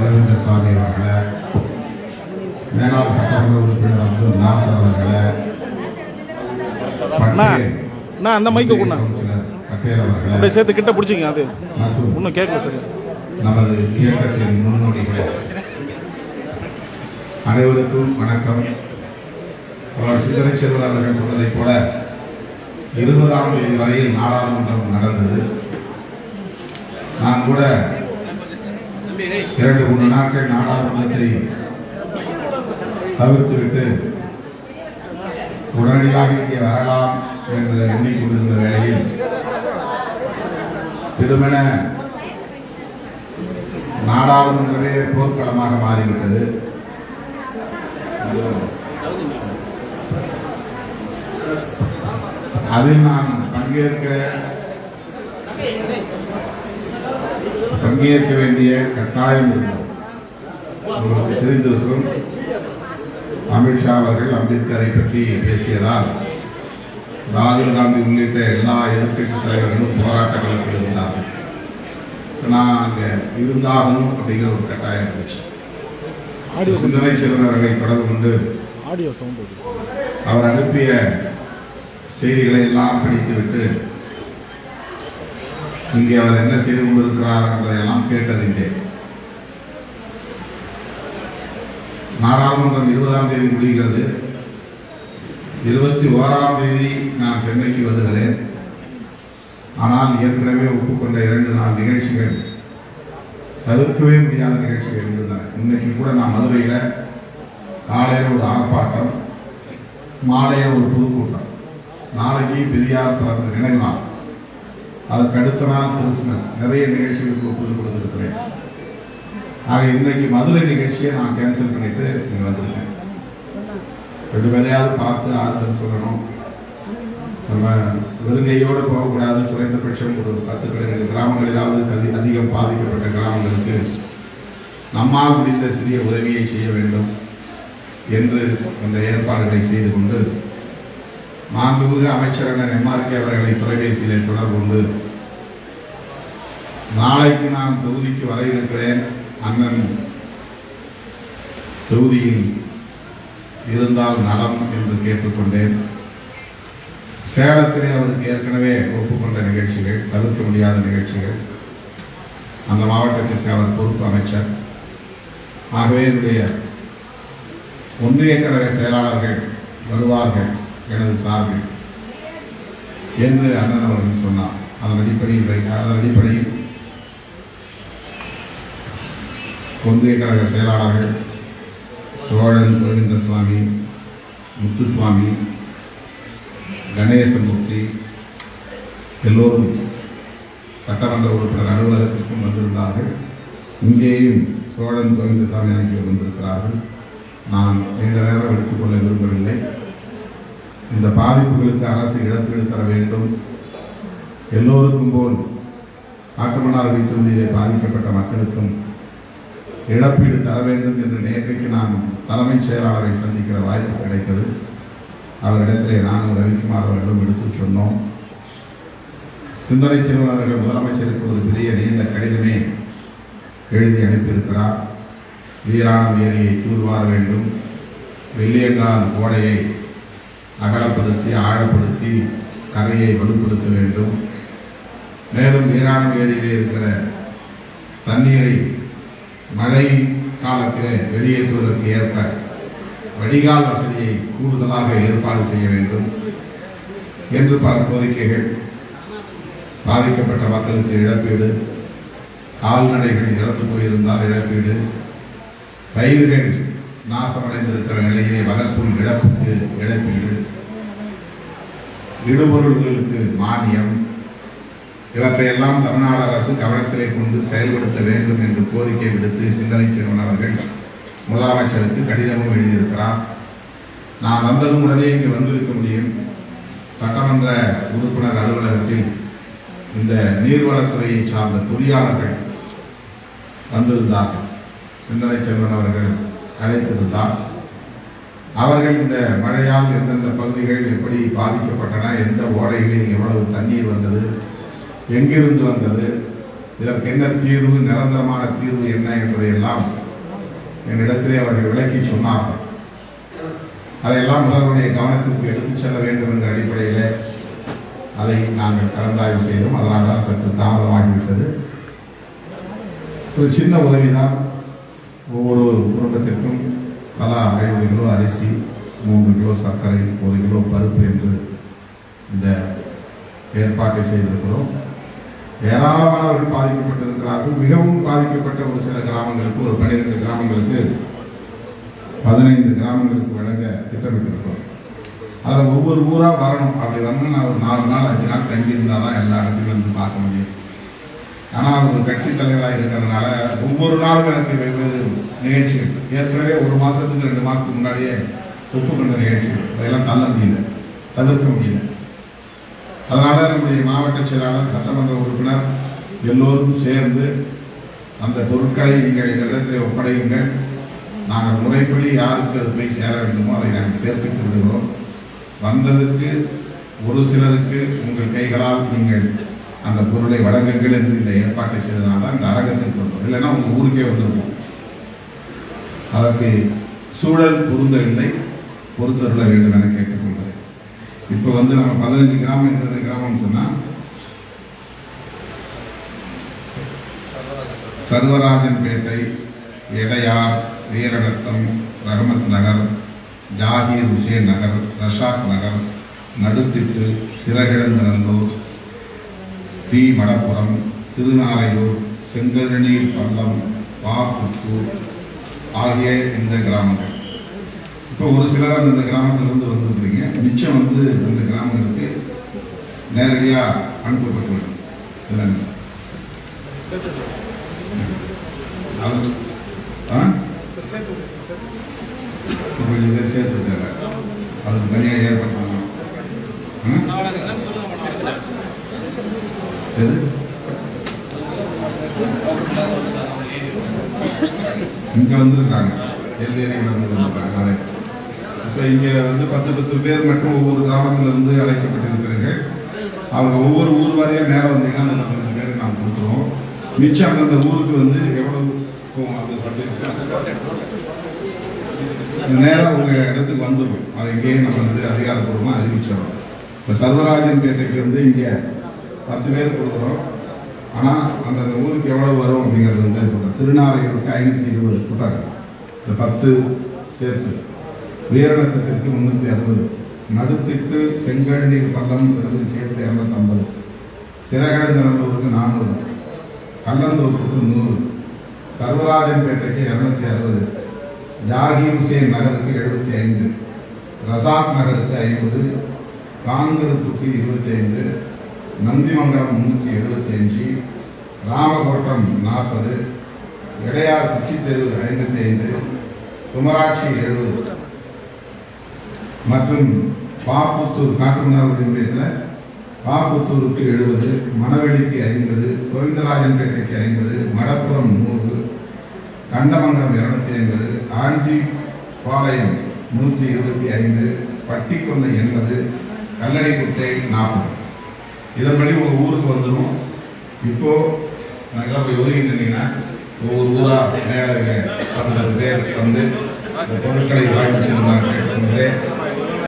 கோவிந்த சுவாமி அவர்களை மேலாள் சட்டமன்ற உறுப்பினர் அப்துல் நாசர் அவர்களை அந்த மைக்கை கொண்டா பட்டேல் அவர்களை. அப்படியே சேர்த்து கிட்ட பிடிச்சிங்க அது. ஒன்றும் கேட்கல சார். நமது இயக்கத்தின் முன்னோடிகளே. அனைவருக்கும் வணக்கம். சிந்தனை செல்வர் அவர்கள் சொன்னதைப் போல இருபதாம் தேதி வரையில் நாடாளுமன்றம் நடந்தது. நான் கூட இரண்டு மூன்று நாட்கள் நாடாளுமன்றத்தை தவிர்த்துவிட்டு உடனடியாக இங்கே வரலாம் என்று எண்ணிக்கொண்டிருந்த வேளையில் திருமண நாடாளுமன்றமே போர்க்களமாக மாறிவிட்டது. அதில் நான் பங்கேற்க பங்கேற்க வேண்டிய கட்டாயம் இருந்தது. உங்களுக்கு தெரிந்திருக்கும் அமித்ஷா அவர்கள் அம்பேத்கரை பற்றி பேசியதால் ராகுல் காந்தி உள்ளிட்ட எல்லா எதிர்க்கட்சி தலைவர்களும் போராட்ட களத்தில் இருந்தார்கள். நான் அங்கே இருந்தாகணும் அப்படிங்கிற ஒரு கட்டாயம் இருந்துச்சு. சிந்தனை செல்வர்களை தொடர்பு கொண்டு அவர் அனுப்பிய செய்திகளை எல்லாம் படித்துவிட்டு இங்கே அவர் என்ன செய்து கொண்டிருக்கிறார் என்பதையெல்லாம் கேட்டறிந்தேன். நாடாளுமன்றம் இருபதாம் தேதி முடிகிறது. இருபத்தி ஓராம் தேதி நான் சென்னைக்கு வருகிறேன். ஆனால் ஏற்கனவே ஒப்புக்கொண்ட இரண்டு நாள் நிகழ்ச்சிகள் தவிர்க்கவே முடியாத நிகழ்ச்சிகள் இருந்தன. இன்னைக்கு கூட நான் மதுரையில் காலையில் ஒரு ஆர்ப்பாட்டம் மாலையில் ஒரு பொதுக்கூட்டம். நாளைக்கு பெரியார் பிறந்த நினைவு நாள். அதுக்கு அடுத்த நாள் கிறிஸ்துமஸ். நிறைய நிகழ்ச்சிகளுக்கு ஒப்புதல் கொடுத்துருக்கிறேன். ஆக இன்னைக்கு மதுரை நிகழ்ச்சியை நான் கேன்சல் பண்ணிட்டு இங்கே வந்திருக்கேன். ரெண்டு வேலையாவது பார்த்து ஆறுதல் சொல்லணும். நம்ம வெறுங்கையோடு போகக்கூடாது. குறைந்தபட்சம் ஒரு பத்து பதினேழு கிராமங்களிலாவது அதி அதிகம் பாதிக்கப்பட்ட கிராமங்களுக்கு நம்மால் முடிந்த சிறிய உதவியை செய்ய வேண்டும் என்று அந்த ஏற்பாடுகளை செய்து கொண்டு மாண்புமிகு அமைச்சர் அண்ணன் எம்ஆர்கே அவர்களை தொலைபேசியிலே தொடர்பு கொண்டு நாளைக்கு நான் தொகுதிக்கு வர இருக்கிறேன். அண்ணன் தொகுதியில் இருந்தால் நலம் என்று கேட்டுக்கொண்டேன். சேலத்திலே அவருக்கு ஏற்கனவே ஒப்புக்கொண்ட நிகழ்ச்சிகள் தவிர்க்க முடியாத நிகழ்ச்சிகள். அந்த மாவட்டத்திற்கு அவர் பொறுப்பு அமைச்சர். ஆகவே என்னுடைய ஒன்றிய கழக செயலாளர்கள் வருவார்கள். எனது சார்பில் என்று அண்ணன் அவர்கள் சொன்னார். அதன் அடிப்படையில் அதன் அடிப்படையில் ஒன்றிய கழக செயலாளர்கள் சோழன் கோவிந்த சுவாமி முத்துசுவாமி கணேசமூர்த்தி எல்லோரும் சட்டமன்ற உறுப்பினர் அலுவலகத்திற்கும் வந்திருந்தார்கள். இங்கேயும் சோழன் கோவிந்தசாமி ஆகியோர் வந்திருக்கிறார்கள். நான் நீண்ட நேரம் எடுத்துக்கொள்ள விரும்பவில்லை. இந்த பாதிப்புகளுக்கு அரசு இழப்பீடு தர வேண்டும். எல்லோருக்கும் போல் காட்டுமன்னார்குடி தொகுதியிலே பாதிக்கப்பட்ட மக்களுக்கும் இழப்பீடு தர வேண்டும் என்று நேற்றைக்கு நான் தலைமைச் செயலாளரை சந்திக்கிற வாய்ப்பு கிடைத்தது. அவரிடத்திலே நானும் ரவிக்குமார் அவர்களும் எடுத்துச் சொன்னோம். சிந்தனை செயலாளர்கள் முதலமைச்சருக்கு ஒரு பெரிய நீண்ட கடிதமே எழுதி அனுப்பியிருக்கிறார். வீராணம் ஏரியை தூர்வார வேண்டும். வெள்ளியங்கால் கோடையை அகலப்படுத்தி ஆழப்படுத்தி கரையை வலுப்படுத்த வேண்டும். மேலும் ஈரான ஏரியிலே இருக்கிற தண்ணீரை மழை காலத்தில் வெளியேற்றுவதற்கு ஏற்ப வடிகால் வசதியை கூடுதலாக ஏற்பாடு செய்ய வேண்டும் என்று பல கோரிக்கைகள் பாதிக்கப்பட்ட மக்களுக்கு இழப்பீடு கால்நடைகள் இறந்து போயிருந்தால் இழப்பீடு பயிர்கள் நாசமடைந்திருக்கிற நிலையிலே மகசூல் இழப்புக்கு இழப்பீடு. இடுபொருள்களுக்கு மானியம். இவற்றையெல்லாம் தமிழ்நாடு அரசு கவனத்திலே கொண்டு செயல்படுத்த வேண்டும் என்று கோரிக்கை விடுத்து சிந்தனை செல்வன் அவர்கள் முதலமைச்சருக்கு கடிதமும் எழுதியிருக்கிறார். நான் வந்ததும் உடனே இங்கு வந்திருக்க முடியும். சட்டமன்ற உறுப்பினர் அலுவலகத்தில் இந்த நீர்வளத்துறையை சார்ந்த பொறியாளர்கள் வந்திருந்தார்கள். சிந்தனை செல்வன் அவர்கள் அழைத்திருந்தார் அவர்கள் இந்த மழையால் எந்தெந்த பகுதிகள் எப்படி பாதிக்கப்பட்டன எந்த ஓடைகளில் எவ்வளவு தண்ணீர் வந்தது எங்கிருந்து வந்தது இதற்கு என்ன தீர்வு நிரந்தரமான தீர்வு என்ன என்பதையெல்லாம் என்னிடத்திலே அவர்கள் விளக்கி சொன்னார்கள். அதையெல்லாம் முதல்வருடைய கவனத்திற்கு எடுத்துச் செல்ல வேண்டும் என்ற அடிப்படையில் அதை நாங்கள் கலந்தாய்வு செய்தோம். அதனால் தான் சற்று தாமதமாகிவிட்டது. ஒரு சின்ன உதவிதான். ஒவ்வொரு குடும்பத்திற்கும் தலா ஐந்து கிலோ அரிசி மூன்று கிலோ சர்க்கரை ஒரு கிலோ பருப்பு என்று இந்த ஏற்பாட்டை செய்திருக்கிறோம். ஏராளமானவர்கள் பாதிக்கப்பட்டிருக்கிறார்கள். மிகவும் பாதிக்கப்பட்ட ஒரு சில கிராமங்களுக்கு ஒரு பன்னிரெண்டு கிராமங்களுக்கு பதினைந்து கிராமங்களுக்கு வழங்க திட்டமிட்டிருக்கிறோம். அதில் ஒவ்வொரு ஊராக வரணும். அப்படி வரணும் நான் ஒரு நாலு நாள் அஞ்சு நாள் தங்கி இருந்தால் தான் எல்லா இடத்துலையும் வந்து பார்க்க முடியும். ஆனால் அவர் கட்சி தலைவராக இருக்கிறதுனால ஒவ்வொரு நாளும் எனக்கு வெவ்வேறு நிகழ்ச்சிகள். ஏற்கனவே ஒரு மாதத்துக்கு ரெண்டு மாதத்துக்கு முன்னாடியே ஒப்புக்கொண்ட நிகழ்ச்சிகள். அதெல்லாம் தள்ள முடியல தவிர்க்க முடியல. அதனால் நம்முடைய மாவட்ட செயலாளர் சட்டமன்ற உறுப்பினர் எல்லோரும் சேர்ந்து அந்த பொருட்களை நீங்கள் எங்களிடத்தில் ஒப்படையுங்கள். நாங்கள் முறைப்படி யாருக்கு அது போய் சேர வேண்டுமோ அதை நாங்கள் சேர்ப்பித்து விடுகிறோம். வந்ததுக்கு ஒரு சிலருக்கு உங்கள் கைகளால் நீங்கள் அந்த பொருளை வழங்குங்கள் என்று இந்த ஏற்பாட்டை செய்ததால் தான் இந்த அரங்கத்திற்கு வந்தோம் இல்லைன்னா உங்கள் ஊருக்கே வந்திருப்போம். அதற்கு சூழல் பொருந்தவில்லை பொறுத்தருள வேண்டும் என கேட்டுக்கொள்கிறேன். இப்போ வந்து நம்ம பதினஞ்சு கிராமம் இருபது கிராமம்னு சொன்னால் சர்வராஜன்பேட்டை எடையார் வீரநத்தம் ரஹமத் நகர் ஜாகிர் உசேன் நகர் ரஷாக் நகர் நடுத்திட்டு சிறகிழந்தநல்லூர் பி மடப்புறம் திருநாரையூர் செங்கழுநீர் பள்ளம் பாப்புத்தூர் ஆகிய இந்த கிராமங்கள். இப்போ ஒரு சிலர் அந்த கிராமத்திலிருந்து வந்துருக்கீங்க. மிச்சம் வந்து அந்த கிராமங்களுக்கு நேரடியாக அனுப்பப்பட்டுள்ளது. சிலங்க ஆ? இப்போ இதை அதுக்கு தனியாக ஏற்பாடு எது? இங்க வந்திருக்காங்க. எல்லையில வந்து வந்திருக்காங்க. நிறைய. இப்ப இங்க வந்து பத்து பத்து பேர் மட்டும் ஒவ்வொரு கிராமத்திலிருந்து அழைக்கப்பட்டிருக்கிறீர்கள். அவங்க ஒவ்வொரு ஊர் வாரியா மேலே வந்தீங்கன்னா அந்த பத்து பத்து பேருக்கு நாம் கொடுத்துருவோம். மிச்சம் அந்தந்த ஊருக்கு வந்து எவ்வளவு போகும் அது நேரம் உங்க இடத்துக்கு வந்துடும் அதை இங்கேயே நம்ம வந்து அதிகாரப்பூர்வமாக அறிவிச்சிடறோம். இப்போ சர்வராஜன் பேட்டைக்கு வந்து இங்கே பத்து பேர் கொடுக்குறோம். ஆனால் அந்தந்த ஊருக்கு எவ்வளோ வரும் அப்படிங்கிறது வந்து சொல்றேன். திருநாரையூருக்கு ஐநூற்றி இருபது போட்டாங்க இந்த பத்து சேர்த்து. வீரணத்திற்கு முந்நூற்றி அறுபது. நடுத்திட்டு செங்கழநீர் பள்ளம்ங்கிறது சேர்த்து இரநூத்தம்பது. சிறகடந்தநல்லூருக்கு நானூறு. கல்லந்தூருக்கு நூறு. சர்வராஜன்பேட்டைக்கு இரநூத்தி அறுபது. ஜாகீர் ஹுசேன் நகருக்கு எழுபத்தி ஐந்து. ரசாக் நகருக்கு ஐம்பது. காங்கிரத்துக்கு இருபத்தி ஐந்து. நந்திமங்கலம் முன்னூற்றி எழுபத்தி அஞ்சு ராமகோட்டம் நாற்பது இடையார் குச்சி தெரு ஐம்பத்தி ஐந்து குமராட்சி எழுபது மற்றும் பாப்புத்தூர் காட்டுமன்னார்குடியில் பாப்புத்தூருக்கு எழுபது மணவெளிக்கு ஐம்பது கோவிந்தராஜன்பேட்டைக்கு ஐம்பது மடப்புறம் நூறு கண்டமங்கலம் இருநூத்தி ஐம்பது ஆஞ்சி பாளையம் நூற்றி இருபத்தி ஐந்து பட்டிக்கொல்லை எண்பது கல்லணைக்குட்டை நாற்பது. இதன்படி உங்கள் ஊருக்கு வந்துடும் இப்போது நாங்களாம் போய் ஒதுங்கி நின்னீங்கன்னா ஒவ்வொரு ஊராக மேலே பத்து பேர் வந்து இந்த பொருட்களை வாங்கி செல்லுமாறு